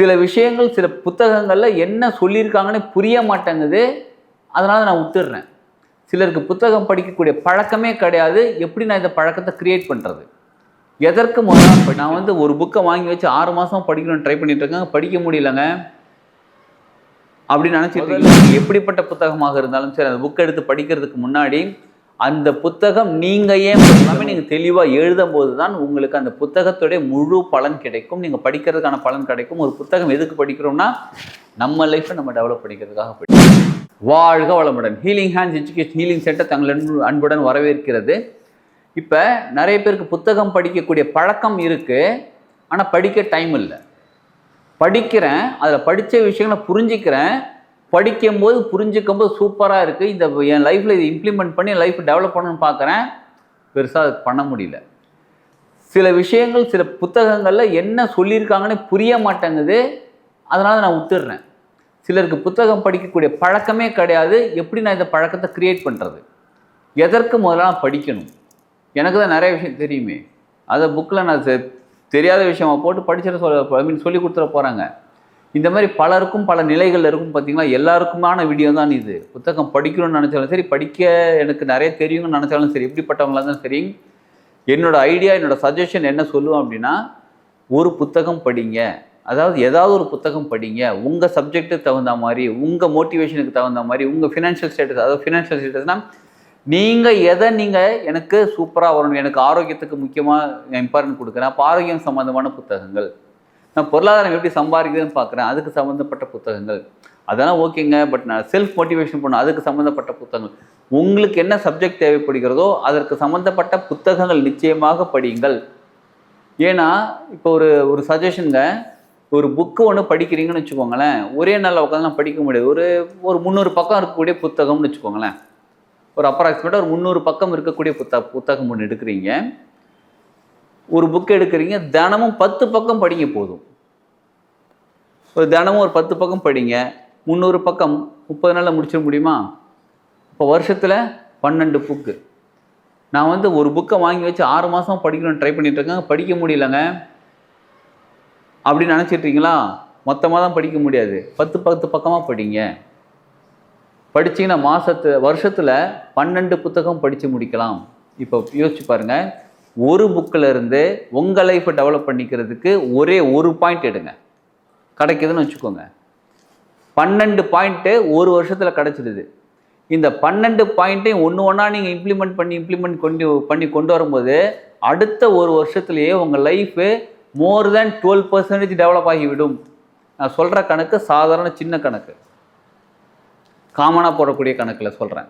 சில விஷயங்கள் சில புத்தகங்களில் என்ன சொல்லியிருக்காங்கன்னு புரிய மாட்டேங்குது. அதனால் நான் விட்டுடுறேன் சிலருக்கு புத்தகம் படிக்கக்கூடிய பழக்கமே கிடையாது. எப்படி நான் இந்த பழக்கத்தை கிரியேட் பண்ணுறது எதற்கு முதல்ல நான் வந்து ஒரு புக்கை வாங்கி வச்சு ஆறு மாதம் படிக்கணும்னு ட்ரை பண்ணிட்டு இருக்கேன். படிக்க முடியலங்க. அப்படின்னு நினச்சிட்டு. எப்படிப்பட்ட புத்தகமாக இருந்தாலும் சரி அந்த புக்கை எடுத்து படிக்கிறதுக்கு முன்னாடி அந்த புத்தகம் நீங்கள் ஏன் எல்லாமே நீங்கள் தெளிவாக எழுதும் போது தான் உங்களுக்கு அந்த புத்தகத்துடைய முழு பலன் கிடைக்கும். நீங்கள் படிக்கிறதுக்கான பலன் கிடைக்கும். ஒரு புத்தகம் எதுக்கு படிக்கிறோம்னா நம்ம லைஃப்பை நம்ம டெவலப் பண்ணிக்கிறதுக்காக படிக்கிறோம். வாழ்க வளமுடன். Healing hands education healing center தங்கள் அன்புடன் வரவேற்கிறது. இப்போ நிறைய பேருக்கு புத்தகம் படிக்கக்கூடிய பழக்கம் இருக்குது ஆனால் படிக்க டைம் இல்லை. படிக்கிறேன் அதில் படித்த விஷயங்களை புரிஞ்சிக்கிறேன். படிக்கும்போது புரிஞ்சிக்கும் போது சூப்பராக இருக்குது இந்த என் லைஃப்பில் இதை இம்ப்ளிமெண்ட் பண்ணி லைஃப் டெவலப் பண்ணணும்னு பார்க்குறேன் பெருசாக அது பண்ண முடியல. சில விஷயங்கள் சில புத்தகங்களில் என்ன சொல்லியிருக்காங்கன்னு புரிய மாட்டேங்குது. அதனால் நான் விட்டுடுறேன் சிலருக்கு புத்தகம் படிக்கக்கூடிய பழக்கமே கிடையாது. எப்படி நான் இந்த பழக்கத்தை கிரியேட் பண்ணுறது எதற்கு முதல்ல நான் படிக்கணும்? எனக்கு தான் நிறைய விஷயம் தெரியுமே. அதை புக்கில் நான் தெரியாத விஷயமா போட்டு படிச்சிட சொல்ல ஐ மீன் சொல்லி கொடுத்துட போகிறாங்க இந்த மாதிரி பலருக்கும் பல நிலைகள் இருக்கும் பார்த்தீங்கன்னா எல்லாருக்குமான வீடியோ தான் இது. புத்தகம் படிக்கணும்னு நினச்சாலும் சரி படிக்க எனக்கு நிறைய தெரியும்னு நினச்சாலும் சரி எப்படிப்பட்டவங்களா இருந்தாலும் சரி என்னோட ஐடியா என்னோட சஜஷன் என்ன சொல்லுவேன் அப்படின்னா ஒரு புத்தகம் படிங்க. அதாவது ஏதாவது ஒரு புத்தகம் படிங்க. உங்கள் சப்ஜெக்ட்டுக்கு தகுந்த மாதிரி உங்கள் மோட்டிவேஷனுக்கு தகுந்த மாதிரி உங்கள் ஃபினான்ஷியல் ஸ்டேட்டஸ் அதாவது ஃபினான்ஷியல் ஸ்டேட்டஸ்னால் நீங்கள் எதை நீங்கள் எனக்கு சூப்பராக வரணும் எனக்கு ஆரோக்கியத்துக்கு முக்கியமாக இம்பார்ட்டன்ட் கொடுக்குறேன். அப்போ ஆரோக்கியம் சம்மந்தமான புத்தகங்கள். நான் பொருளாதாரம் எப்படி சம்பாதிக்கிறதுன்னு பார்க்குறேன். அதுக்கு சம்மந்தப்பட்ட புத்தகங்கள். அதெல்லாம் ஓகேங்க. பட் நான் செல்ஃப் மோட்டிவேஷன் பண்ண அதுக்கு சம்மந்தப்பட்ட புத்தகங்கள். உங்களுக்கு என்ன சப்ஜெக்ட் தேவைப்படுகிறதோ அதற்கு சம்மந்தப்பட்ட புத்தகங்கள் நிச்சயமாக படியுங்கள். ஏன்னா இப்போ ஒரு ஒரு சஜஷனுங்க ஒரு புக்கு ஒன்று படிக்கிறீங்கன்னு வச்சுக்கோங்களேன். ஒரே நாளில் உட்காந்துலாம் படிக்க முடியாது. ஒரு ஒரு முந்நூறு பக்கம் இருக்கக்கூடிய புத்தகம்னு வச்சுக்கோங்களேன். ஒரு அப்ராக்சிமேட்டாக ஒரு முந்நூறு பக்கம் இருக்கக்கூடிய புத்த புத்தகம் ஒன்று எடுக்கிறீங்க. ஒரு புக் எடுக்கிறீங்க தினமும் பத்து பக்கம் படிங்க போதும். ஒரு தினமும் ஒரு பத்து பக்கம் படிங்க முந்நூறு பக்கம் முப்பது நாளில் முடிச்சிட முடியுமா? இப்போ வருஷத்தில் பன்னெண்டு புக்கு நான் வந்து ஒரு புக்கை வாங்கி வச்சு ஆறு மாதம் படிக்கணும்னு ட்ரை பண்ணிட்டு இருக்கேன். படிக்க முடியலங்க. அப்படின்னு நினச்சிட்ருக்கீங்களா மொத்தமாக தான் படிக்க முடியாது. பத்து பத்து பக்கமாக படிங்க. படிச்சீங்கன்னா மாதத்து வருஷத்தில் பன்னெண்டு புத்தகம் படித்து முடிக்கலாம். இப்போ யோசிச்சு பாருங்கள் ஒரு புக்கில் இருந்து உங்கள் லைஃப்பை டெவலப் பண்ணிக்கிறதுக்கு ஒரே ஒரு பாயிண்ட் எடுங்க. கிடைக்குதுன்னு வச்சுக்கோங்க. பன்னெண்டு பாயிண்ட்டு ஒரு வருஷத்தில் கிடச்சிடுது. இந்த பன்னெண்டு பாயிண்ட்டையும் ஒன்று ஒன்றா நீங்கள் இம்ப்ளிமெண்ட் பண்ணி இம்ப்ளிமெண்ட் கொண்டு பண்ணி கொண்டு வரும்போது அடுத்த ஒரு வருஷத்துலேயே உங்கள் life more than twelve percentage develop ஆகிவிடும். நான் சொல்கிற கணக்கு சாதாரண சின்ன கணக்கு. காமனாக போடக்கூடிய கணக்கில் சொல்கிறேன்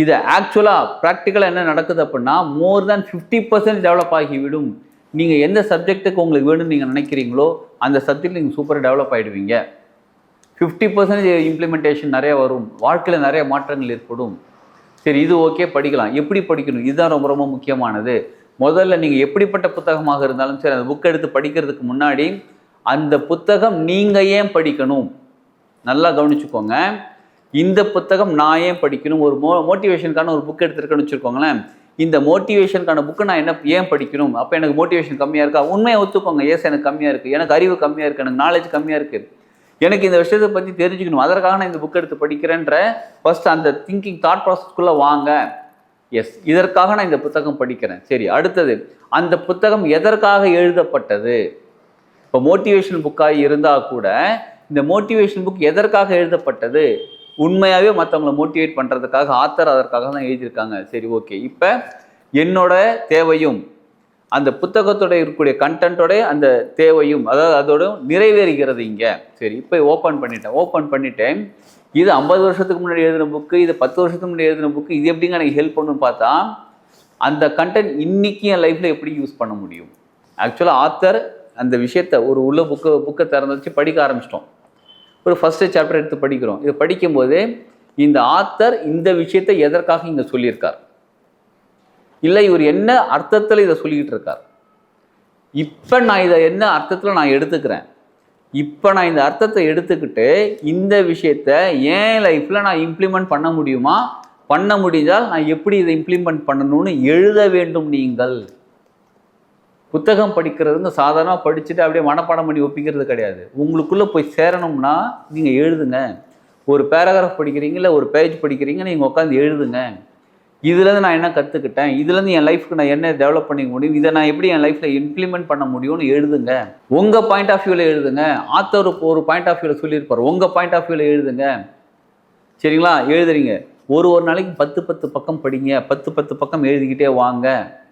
இது ஆக்சுவலாக ப்ராக்டிக்கலாக என்ன நடக்குது அப்படின்னா more than fifty percent develop ஆகிவிடும் நீங்கள் எந்த சப்ஜெக்ட்டுக்கு உங்களுக்கு வேணும்னு நீங்கள் நினைக்கிறீங்களோ அந்த சப்ஜெக்ட் நீங்கள் சூப்பராக டெவலப் ஆகிடுவீங்க ஃபிஃப்டி பர்சன்டேஜ் இம்ப்ளிமெண்டேஷன் நிறைய வரும். வாழ்க்கையில் நிறைய மாற்றங்கள் ஏற்படும். சரி இது ஓகே படிக்கலாம். எப்படி படிக்கணும்? இதுதான் ரொம்ப ரொம்ப முக்கியமானது. முதல்ல நீங்கள் எப்படிப்பட்ட புத்தகமாக இருந்தாலும் சரி அந்த புக் எடுத்து படிக்கிறதுக்கு முன்னாடி அந்த புத்தகம் நீங்கள் ஏன் படிக்கணும்? நல்லா கவனிச்சுக்கோங்க. இந்த புத்தகம் நான் ஏன் படிக்கணும்? ஒரு மோ மோட்டிவேஷனுக்கான ஒரு புக் எடுத்துருக்கேன்னு வச்சுருக்கோங்களேன் இந்த மோட்டிவேஷனுக்கான புக்கு நான் என்ன ஏன் படிக்கணும்? அப்போ எனக்கு மோட்டிவேஷன் கம்மியாக இருக்கா? உண்மையை ஒத்துக்கோங்க. ஏஸ் எனக்கு கம்மியாக இருக்குது எனக்கு அறிவு கம்மியாக இருக்குது எனக்கு நாலேஜ் கம்மியாக இருக்குது எனக்கு இந்த விஷயத்தை பற்றி தெரிஞ்சுக்கணும். அதற்காக நான் இந்த புக் எடுத்து படிக்கிறேன்ற ஃபஸ்ட் அந்த திங்கிங் தாட் ப்ராசஸ்க்குள்ளே வாங்க. எஸ் இதற்காக நான் இந்த புத்தகம் படிக்கிறேன். சரி அடுத்தது. அந்த புத்தகம் எதற்காக எழுதப்பட்டது? இப்போ மோட்டிவேஷன் புக்காக இருந்தால் கூட இந்த மோட்டிவேஷன் புக் எதற்காக எழுதப்பட்டது? உண்மையாகவே மற்றவங்களை மோட்டிவேட் பண்ணுறதுக்காக ஆத்தர் அதற்காக தான் எழுதியிருக்காங்க. சரி ஓகே இப்போ என்னோட தேவையும் அந்த புத்தகத்தோட இருக்கக்கூடிய கண்டென்ட்டோட அந்த தேவையும் அதாவது அதோட நிறைவேறுகிறது இங்கே. சரி இப்போ ஓப்பன் பண்ணிட்டேன். ஓப்பன் பண்ணிட்டேன். இது ஐம்பது வருஷத்துக்கு முன்னாடி எழுதின புக்கு இது பத்து வருஷத்துக்கு முன்னாடி எழுதின புக்கு இது எப்படிங்க எனக்கு ஹெல்ப் பண்ணுன்னு பார்த்தா அந்த கண்டென்ட் இன்னைக்கு என் லைஃப்பில் எப்படி யூஸ் பண்ண முடியும்? ஆக்சுவலாக ஆத்தர் அந்த விஷயத்த ஒரு உள்ள புக்கு புக்கை திறந்து வச்சு படிக்க ஆரம்பிச்சிட்டோம். ஒரு ஃபஸ்ட்டு சாப்டர் எடுத்து படிக்கிறோம். இதை படிக்கும்போது இந்த ஆத்தர் இந்த விஷயத்தை எதற்காக இங்கே சொல்லியிருக்கார்? இல்லை இவர் என்ன அர்த்தத்தில் இதை சொல்லிக்கிட்டு இருக்கார்? இப்போ நான் இதை என்ன அர்த்தத்தில் நான் எடுத்துக்கிறேன்? இப்போ நான் இந்த அர்த்தத்தை எடுத்துக்கிட்டு இந்த விஷயத்த ஏன் லைஃப்பில் நான் இம்ப்ளிமெண்ட் பண்ண முடியுமா? பண்ண முடிஞ்சால் நான் எப்படி இதை இம்ப்ளிமெண்ட் பண்ணணும்னு எழுத வேண்டும் நீங்கள். புத்தகம் படிக்கிறதுங்க சாதாரணமாக படிச்சுட்டு அப்படியே மனப்பாடம் பண்ணி ஒப்பிக்கிறது கிடையாது. உங்களுக்குள்ளே போய் சேரணும்னா நீங்கள் எழுதுங்க. ஒரு பேராகிராஃப் படிக்கிறீங்க இல்லை ஒரு பேஜ் படிக்கிறீங்க நீங்கள் உட்காந்து எழுதுங்க. இதுலேருந்து நான் என்ன கற்றுக்கிட்டேன் இதுலேருந்து என் லைஃப்க்கு நான் என்ன டெவலப் பண்ணிக்க முடியும்? இதை நான் எப்படி என் லைஃப்பில் இம்ப்ளிமெண்ட் பண்ண முடியும்னு எழுதுங்க. உங்கள் பாயிண்ட் ஆஃப் வியூவில் எழுதுங்க. ஆத்தர் ஒரு பாயிண்ட் ஆஃப் வியூவில் சொல்லியிருப்பார். உங்கள் பாயிண்ட் ஆஃப் வியூவில் எழுதுங்க. சரிங்களா? எழுதுறீங்க. ஒரு ஒரு நாளைக்கு பத்து பத்து பக்கம் படிங்க. பத்து பத்து பக்கம் எழுதிக்கிட்டே வாங்க.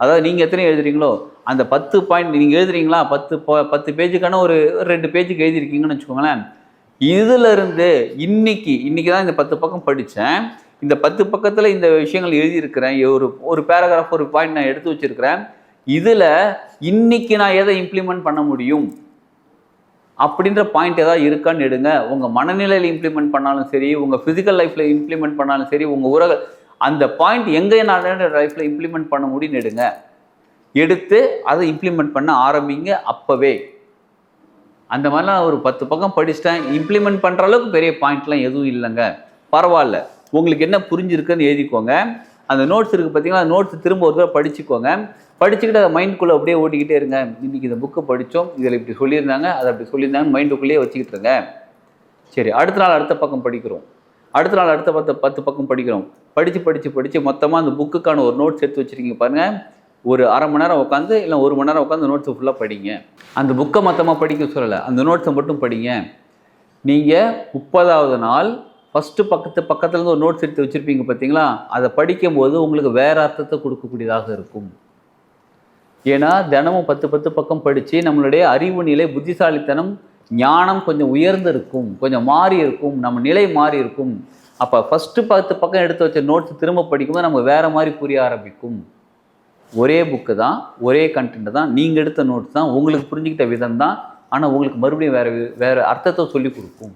அதாவது நீங்கள் எத்தனை எழுதுறீங்களோ அந்த பத்து பாயிண்ட் நீங்கள் எழுதுறீங்களா பத்து பத்து பேஜுக்கான ஒரு ரெண்டு பேஜுக்கு எழுதியிருக்கீங்கன்னு வச்சுக்கோங்களேன். இதிலிருந்து இன்னைக்கு இன்னைக்கு தான் இந்த பத்து பக்கம் படித்தேன் இந்த பத்து பக்கத்தில் இந்த விஷயங்கள் எழுதியிருக்கிறேன். ஒரு ஒரு பேராகிராஃப் ஒரு பாயிண்ட் நான் எடுத்து வச்சிருக்கிறேன். இதில் இன்னைக்கு நான் எதை இம்ப்ளிமெண்ட் பண்ண முடியும்? அப்படின்ற பாயிண்ட் ஏதாவது இருக்கான்னு எடுங்க. உங்கள் மனநிலையில் இம்ப்ளிமெண்ட் பண்ணாலும் சரி உங்கள் ஃபிசிக்கல் லைஃப்பில் இம்ப்ளிமெண்ட் பண்ணாலும் சரி உங்கள் உறவு அந்த பாயிண்ட் எங்கே நான் லைஃப்பில் இம்ப்ளிமெண்ட் பண்ண முடியும்னு எடுங்க. எடுத்து அதை இம்ப்ளிமெண்ட் பண்ண ஆரம்பிங்க அப்போவே. அந்த மாதிரிலாம் ஒரு பத்து பக்கம் படிச்சிட்டேன். இம்ப்ளிமெண்ட் பண்ணுற அளவுக்கு பெரிய பாயிண்ட்லாம் எதுவும் இல்லைங்க. பரவாயில்ல. உங்களுக்கு என்ன புரிஞ்சிருக்குன்னு எழுதிக்கோங்க. அந்த நோட்ஸ் இருக்குது பார்த்தீங்கன்னா அந்த நோட்ஸ் திரும்ப ஒரு தடவை படிச்சுக்கோங்க. படிச்சுக்கிட்டு அதை மைண்டுக்குள்ளே அப்படியே ஓட்டிக்கிட்டே இருங்க. இன்றைக்கி இந்த புக்கை படித்தோம். இதில் இப்படி சொல்லியிருந்தாங்க. அதை அப்படி சொல்லியிருந்தாங்க மைண்டுக்குள்ளேயே வச்சுக்கிட்டு இருங்க. சரி அடுத்த நாள் அடுத்த பக்கம் படிக்கிறோம். அடுத்த நாள் அடுத்த பத்து பத்து பக்கம் படிக்கிறோம். படித்து படித்து படித்து மொத்தமாக அந்த புக்குக்கான ஒரு நோட்ஸ் எடுத்து வச்சுருக்கீங்க பாருங்கள் ஒரு அரை மணி நேரம் உட்காந்து இல்லை ஒரு மணி நேரம் உட்காந்து நோட்ஸை ஃபுல்லாக படிங்க. அந்த புக்கை மொத்தமாக படிக்க சொல்லலை. அந்த நோட்ஸை மட்டும் படிங்க. நீங்கள் முப்பதாவது நாள் ஃபஸ்ட்டு பக்கத்து பக்கத்துலேருந்து ஒரு நோட்ஸ் எடுத்து வச்சுருப்பீங்க பார்த்தீங்களா அதை படிக்கும்போது உங்களுக்கு வேறு அர்த்தத்தை கொடுக்கக்கூடியதாக இருக்கும். ஏன்னா தினமும் பத்து பத்து பக்கம் படித்து நம்மளுடைய அறிவு நிலை புத்திசாலித்தனம் ஞானம் கொஞ்சம் உயர்ந்து இருக்கும் கொஞ்சம் மாறி இருக்கும் நம்ம நிலை மாறி இருக்கும் அப்போ ஃபஸ்ட்டு பத்து பக்கம் எடுத்து வச்ச நோட்ஸ் திரும்ப படிக்கும்போது நமக்கு வேறு மாதிரி புரிய ஆரம்பிக்கும். ஒரே புக்கு தான் ஒரே கண்டென்ட் தான் நீங்கள் எடுத்த நோட்ஸ் தான் உங்களுக்கு புரிஞ்சுக்கிட்ட விதம் தான் ஆனால் உங்களுக்கு மறுபடியும் வேறு வேறு அர்த்தத்தை சொல்லி கொடுக்கும்.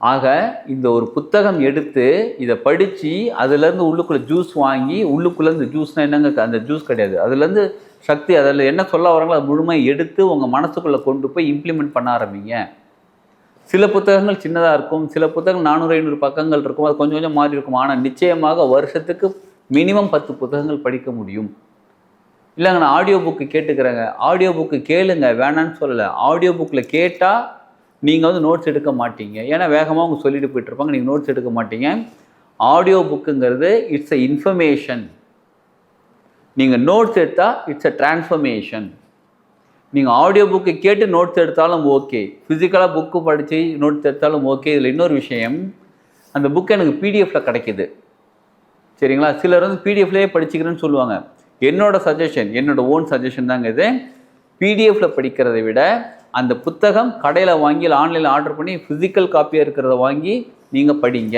ஆக இந்த ஒரு புத்தகம் எடுத்து இதை படித்து அதுலேருந்து உள்ளுக்குள்ளே ஜூஸ் வாங்கி உள்ளுக்குள்ளேருந்து ஜூஸ்னால் என்னங்க அந்த ஜூஸ் கிடையாது. அதுலேருந்து சக்தி அதில் என்ன சொல்ல வராங்களோ அது முழுமையாக எடுத்து உங்கள் மனசுக்குள்ளே கொண்டு போய் இம்ப்ளிமெண்ட் பண்ண ஆரம்பிங்க. சில புத்தகங்கள் சின்னதாக இருக்கும். சில புத்தகங்கள் நானூறு ஐநூறு பக்கங்கள் இருக்கும். அது கொஞ்சம் கொஞ்சம் மாறி இருக்கும். ஆனால் நிச்சயமாக வருஷத்துக்கு மினிமம் பத்து புத்தகங்கள் படிக்க முடியும். இல்லைங்க நான் ஆடியோ புக்கு கேட்டுக்கிறேங்க. ஆடியோ புக்கு கேளுங்க. வேணான்னு சொல்லலை. ஆடியோ புக்கில் கேட்டால் நீங்கள் வந்து நோட்ஸ் எடுக்க மாட்டீங்க. ஏன்னா வேகமாக அவங்க சொல்லிட்டு போயிட்டுருப்பாங்க நீங்கள் நோட்ஸ் எடுக்க மாட்டீங்க. ஆடியோ புக்குங்கிறது இட்ஸ் அ இன்ஃபர்மேஷன் நீங்கள் நோட்ஸ் எடுத்தால் இட்ஸ் அ டிரான்ஸ்ஃபர்மேஷன் நீங்கள் ஆடியோ புக்கு கேட்டு நோட்ஸ் எடுத்தாலும் ஓகே ஃபிசிக்கலாக புக்கு படித்து நோட்ஸ் எடுத்தாலும் ஓகே இதில் இன்னொரு விஷயம் அந்த புக்கு எனக்கு பிடிஎஃப்பில் கிடைக்கிது. சரிங்களா? சிலர் வந்து பிடிஎஃப்லேயே படிச்சுக்கிறேன்னு சொல்லுவாங்க. என்னோட சஜஷன் என்னோட ஓன் சஜஷன் தாங்க இது. பிடிஎஃப்பில் படிக்கிறதை விட அந்த புத்தகம் கடையில் வாங்கி இல்லை ஆன்லைனில் ஆர்டர் பண்ணி ஃபிசிக்கல் காப்பியாக இருக்கிறத வாங்கி நீங்கள் படிங்க.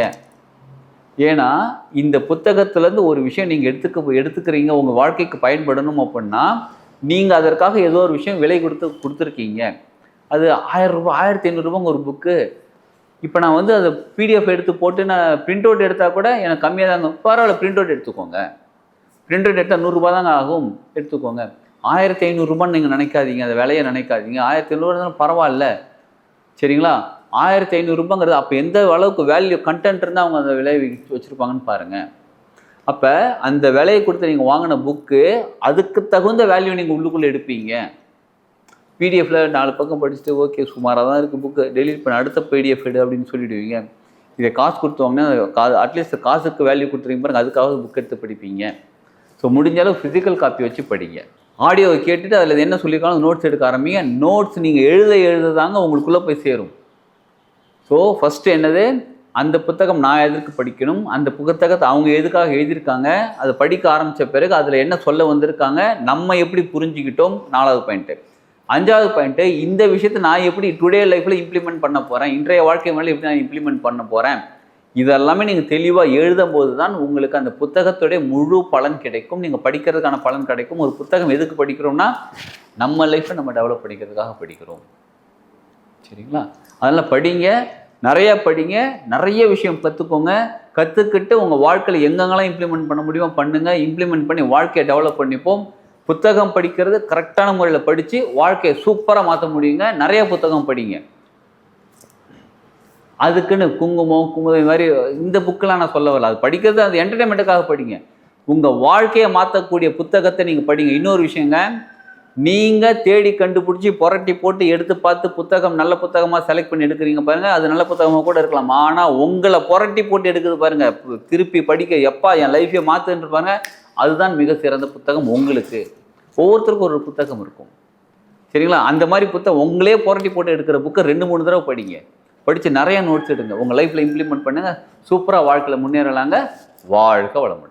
ஏன்னா இந்த புத்தகத்துலேருந்து ஒரு விஷயம் நீங்கள் எடுத்துக்க எடுத்துக்கிறீங்க உங்கள் வாழ்க்கைக்கு பயன்படணும் அப்படின்னா நீங்கள் அதற்காக ஏதோ ஒரு விஷயம் விலை கொடுத்து கொடுத்துருக்கீங்க. அது ஆயிரம் ரூபாய் ஆயிரத்தி ஐநூறுரூபாங்க ஒரு புக்கு இப்போ நான் வந்து அதை பிடிஎஃப் எடுத்து போட்டு நான் பிரிண்ட் அவுட் எடுத்தால் கூட எனக்கு கம்மியாக தாங்க பரவாயில்ல பிரிண்ட் அவுட் எடுத்துக்கோங்க. பிரிண்ட் அவுட் எடுத்தால் நூறுரூபா தாங்க ஆகும். எடுத்துக்கோங்க. ஆயிரத்தி ஐநூறுரூபான்னு நீங்கள் நினைக்காதீங்க அந்த விலையை நினைக்காதீங்க. ஆயிரத்தி ஐநூறுரூவா பரவாயில்ல. சரிங்களா? ஆயிரத்தி ஐநூறுரூபாங்கிறது அப்போ எந்த அளவுக்கு வேல்யூ கண்டென்ட் இருந்தால் அவங்க அந்த விலையை வச்சுருப்பாங்கன்னு பாருங்கள் அப்போ அந்த விலையை கொடுத்து நீங்கள் வாங்கின புக்கு அதுக்கு தகுந்த வேல்யூ நீங்கள் உள்ளுக்குள்ளே எடுப்பீங்க. பிடிஎஃப்ல நாலு பக்கம் படிச்சுட்டு ஓகே சுமாராக தான் இருக்குது புக்கு டெலிட் பண்ண அடுத்த பிடிஎஃப் எடு அப்படின்னு சொல்லிடுவீங்க. இதை காசு கொடுத்து வாங்கினா கா அட்லீஸ்ட் காசுக்கு வேல்யூ கொடுத்துருங்க பாருங்கள் அதுக்காக புக் எடுத்து படிப்பீங்க. ஸோ முடிஞ்ச அளவு ஃபிசிக்கல் காப்பி வச்சு படிங்க. ஆடியோவை கேட்டுட்டு அதில் என்ன சொல்லியிருக்காலும் நோட்ஸ் எடுக்க ஆரம்பிங்க. நோட்ஸ் நீங்கள் எழுத எழுத தாங்க உங்களுக்குள்ளே போய் சேரும். ஸோ ஃபஸ்ட்டு என்னது? அந்த புத்தகம் நான் எதற்கு படிக்கணும்? அந்த புத்தகத்தை அவங்க எதுக்காக எழுதியிருக்காங்க? அதை படிக்க ஆரம்பித்த பிறகு அதில் என்ன சொல்ல வந்திருக்காங்க? நம்ம எப்படி புரிஞ்சுக்கிட்டோம்? நாலாவது பாயிண்ட்டு அஞ்சாவது பாயிண்ட்டு இந்த விஷயத்தை நான் எப்படி டுடே லைஃப்பில் இம்ப்ளிமெண்ட் பண்ண போகிறேன் இன்றைய வாழ்க்கை மேலே எப்படி நான் இம்ப்ளிமெண்ட் பண்ண போகிறேன் இதெல்லாமே நீங்கள் தெளிவாக எழுதும் போது தான் உங்களுக்கு அந்த புத்தகத்துடைய முழு பலன் கிடைக்கும். நீங்கள் படிக்கிறதுக்கான பலன் கிடைக்கும். ஒரு புத்தகம் எதுக்கு படிக்கிறோம்னா நம்ம லைஃப்பை நம்ம டெவலப் பண்ணிக்கிறதுக்காக படிக்கிறோம். சரிங்களா? அதனால் படிங்க நிறைய படிங்க நிறைய விஷயம் கற்றுக்கோங்க கற்றுக்கிட்டு உங்கள் வாழ்க்கையில் எங்கெங்கெல்லாம் இம்ப்ளிமெண்ட் பண்ண முடியுமோ பண்ணுங்கள் இம்ப்ளிமெண்ட் பண்ணி வாழ்க்கையை டெவலப் பண்ணிப்போம். புத்தகம் படிக்கிறது கரெக்டான முறையில் படித்து வாழ்க்கையை சூப்பராக மாற்ற முடியுங்க. நிறைய புத்தகம் படிங்க. அதுக்குன்னு குங்குமம் குங்குமம் இது மாதிரி இந்த புக்கெலாம் நான் சொல்ல வரல. அது படிக்கிறது அது என்டர்டைன்மெண்ட்டுக்காக படிங்க. உங்கள் வாழ்க்கையை மாற்றக்கூடிய புத்தகத்தை நீங்கள் படிங்க. இன்னொரு விஷயங்க நீங்கள் தேடி கண்டுபிடிச்சி புரட்டி போட்டு எடுத்து பார்த்து புத்தகம் நல்ல புத்தகமாக செலக்ட் பண்ணி எடுக்கிறீங்க பாருங்கள் அது நல்ல புத்தகமாக கூட இருக்கலாம். ஆனால் உங்களை புரட்டி போட்டு எடுக்குது பாருங்கள் திருப்பி படிக்க எப்பா என் லைஃப்பை மாற்றுன்னு பாருங்க. அதுதான் மிக சிறந்த புத்தகம் உங்களுக்கு. ஒவ்வொருத்தருக்கும் ஒரு புத்தகம் இருக்கும். சரிங்களா? அந்த மாதிரி புத்தகம் உங்களே புரட்டி போட்டு எடுக்கிற புக்கை ரெண்டு மூணு தடவை படிங்க. படித்து நிறைய நோட்ஸ் எடுங்க. உங்கள் லைஃப்பில் இம்ப்ளிமெண்ட் பண்ணுங்கள் சூப்பராக வாழ்க்கையில் முன்னேறலாங்க. வாழ்க வளமுடன்.